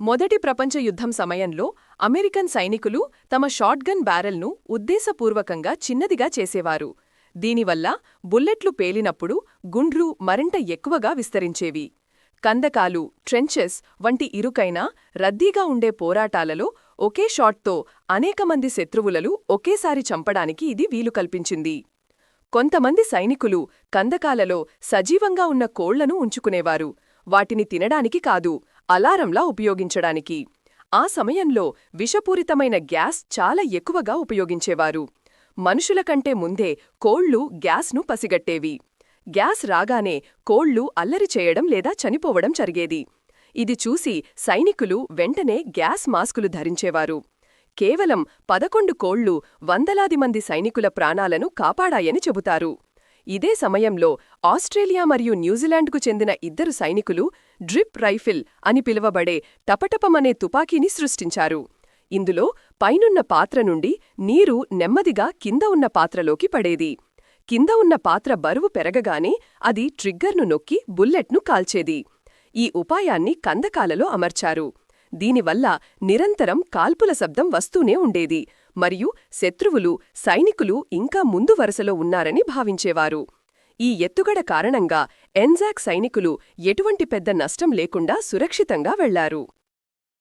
మొదటి ప్రపంచ యుద్ధం సమయంలో అమెరికన్ సైనికులు తమ షాట్గన్ బ్యారెల్ను ఉద్దేశపూర్వకంగా చిన్నదిగా చేసేవారు. దీనివల్ల బుల్లెట్లు పేలినప్పుడు గుండ్రు మరింత ఎక్కువగా విస్తరించేవి. కందకాలు ట్రెంచెస్ వంటి ఇరుకైన రద్దీగా ఉండే పోరాటాలలో ఒకే షాట్తో అనేకమంది శత్రువులను ఒకేసారి చంపడానికి ఇది వీలు కల్పించింది. కొంతమంది సైనికులు కందకాలలో సజీవంగా ఉన్న కోళ్ళను ఉంచుకునేవారు. వాటిని తినడానికి కాదు అలారంలా ఉపయోగించడానికి. ఆ సమయంలో విషపూరితమైన గ్యాస్ చాలా ఎక్కువగా ఉపయోగించేవారు. మనుషుల కంటే ముందే కోళ్ళు గ్యాస్ను పసిగట్టేవి. గ్యాస్ రాగానే కోళ్ళు అల్లరి చేయడం లేదా చనిపోవడం జరిగేది. ఇది చూసి సైనికులు వెంటనే గ్యాస్ మాస్కులు ధరించేవారు. కేవలం పదకొండు కోళ్ళు వందలాది మంది సైనికుల ప్రాణాలను కాపాడాయని చెబుతారు. ఇదే సమయంలో ఆస్ట్రేలియా మరియు న్యూజిలాండ్కు చెందిన ఇద్దరు సైనికులు డ్రిప్ రైఫిల్ అని పిలువబడే టపటపమనే తుపాకీని సృష్టించారు. ఇందులో పైనున్న పాత్ర నుండి నీరు నెమ్మదిగా కింద ఉన్న పాత్రలోకి పడేది. కింద ఉన్న పాత్ర బరువు పెరగగానే అది ట్రిగ్గర్ను నొక్కి బుల్లెట్ను కాల్చేది. ఈ ఉపాయాన్ని కందకాలలో అమర్చారు. దీనివల్ల నిరంతరం కాల్పుల శబ్దం వస్తూనే ఉండేది. మరియు శత్రువులు సైనికులు ఇంకా ముందు వరుసలో ఉన్నారని భావించేవారు. ఈ ఎత్తుగడ కారణంగా ఎన్జాక్ సైనికులు ఎటువంటి పెద్ద నష్టం లేకుండా సురక్షితంగా వెళ్ళారు.